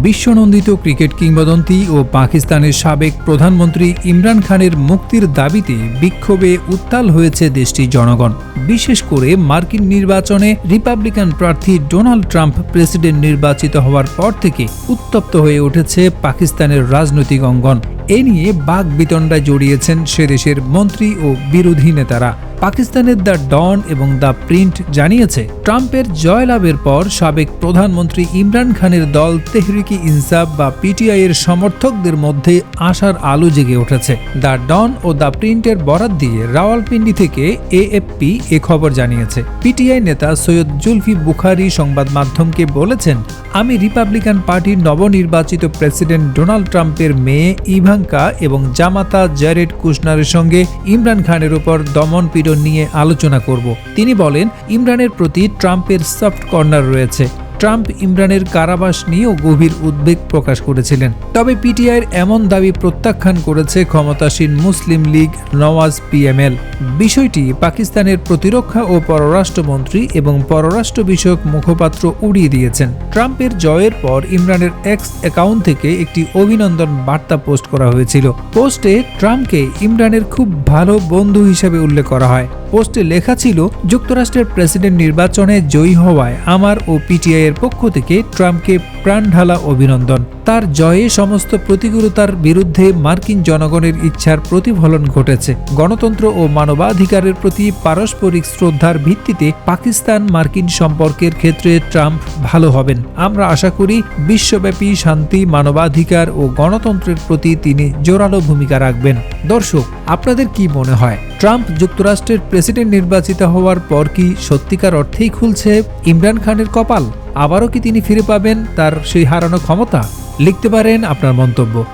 বিশ্বনন্দিত cricket কিংবদন্তি ও পাকিস্তানের সাবেক প্রধানমন্ত্রী ইমরান খানের মুক্তির দাবিতে বিক্ষোভে উত্তাল হয়েছে দেশটির জনগণ। বিশেষ করে মার্কিন নির্বাচনে রিপাবলিকান প্রার্থী ডোনাল্ড ট্রাম্প প্রেসিডেন্ট নির্বাচিত হওয়ার পর থেকে উত্তপ্ত হয়ে উঠেছে পাকিস্তানের রাজনৈতিক অঙ্গন। এ নিয়ে বাক বিতণ্ডায় জড়িয়েছেন সে দেশের মন্ত্রী ও বিরোধী নেতারা। পাকিস্তানের দ্য ডন এবং দ্য প্রিন্ট জানিয়েছে, ট্রাম্পের জয়লাভের পর সাবেক প্রধানমন্ত্রী ইমরান খানের দল তেহরিকি ইনসাফ বা পিটিআই এর সমর্থকদের মধ্যে আশার আলো জেগে উঠেছে। দ্য ডন ও দ্য প্রিন্টের বরাত দিয়ে রাওয়ালপিন্ডি থেকে এএফপি এ খবর জানিয়েছে। পিটিআই নেতা সৈয়দ জুলফি বুখারি সংবাদ মাধ্যমকে বলেছেন, আমি রিপাবলিকান পার্টির নবনির্বাচিত প্রেসিডেন্ট ডোনাল্ড ট্রাম্পের মেয়ে ইভাঙ্কা এবং জামাতা জ্যারেড কুশনারের সঙ্গে ইমরান খানের উপর দমন পীড়ন নিয়ে আলোচনা করব। তিনি বলেন, ইমরানের প্রতি ট্রাম্পের সফট কর্নার রয়েছে। ট্রাম্প ইমরানের কারাবাস নিয়েও গভীর উদ্বেগ প্রকাশ করেছিলেন। তবে পিটিআইয়ের এমন দাবি প্রত্যাখ্যান করেছে ক্ষমতাসীন মুসলিম লীগ নওয়াজ পিএমএল। বিষয়টি পাকিস্তানের প্রতিরক্ষা ও পররাষ্ট্রমন্ত্রী এবং পররাষ্ট্র বিষয়ক মুখপাত্র উড়িয়ে দিয়েছেন। ট্রাম্পের জয়ের পর ইমরানের এক্স অ্যাকাউন্ট থেকে একটি অভিনন্দন বার্তা পোস্ট করা হয়েছিল। পোস্টে ট্রাম্পকে ইমরানের খুব ভালো বন্ধু হিসেবে উল্লেখ করা হয়। পোস্টে লেখা ছিল, যুক্তরাষ্ট্রের প্রেসিডেন্ট নির্বাচনে জয়ী হওয়ায় আমার ও পিটিআই এর পক্ষ থেকে ট্রাম্পকে প্রাণঢালা অভিনন্দন। তার জয়ে সমস্ত প্রতিকূলতার বিরুদ্ধে মার্কিন জনগণের ইচ্ছার প্রতিফলন ঘটেছে। গণতন্ত্র ও মানবাধিকারের প্রতি পারস্পরিক শ্রদ্ধার ভিত্তিতে পাকিস্তান মার্কিন সম্পর্কের ক্ষেত্রে ট্রাম্প ভালো হবেন। আমরা আশা করি বিশ্বব্যাপী শান্তি, মানবাধিকার ও গণতন্ত্রের প্রতি তিনি জোরালো ভূমিকা রাখবেন। দর্শক, আপনাদের কি মনে হয়? ট্রাম্প যুক্তরাষ্ট্রের প্রেসিডেন্ট নির্বাচিত হওয়ার পর কি সত্যিকার অর্থেই খুলছে ইমরান খানের কপাল? আবারও কি তিনি ফিরে পাবেন তার সেই হারানো ক্ষমতা? লিখতে পারেন আপনার মন্তব্য।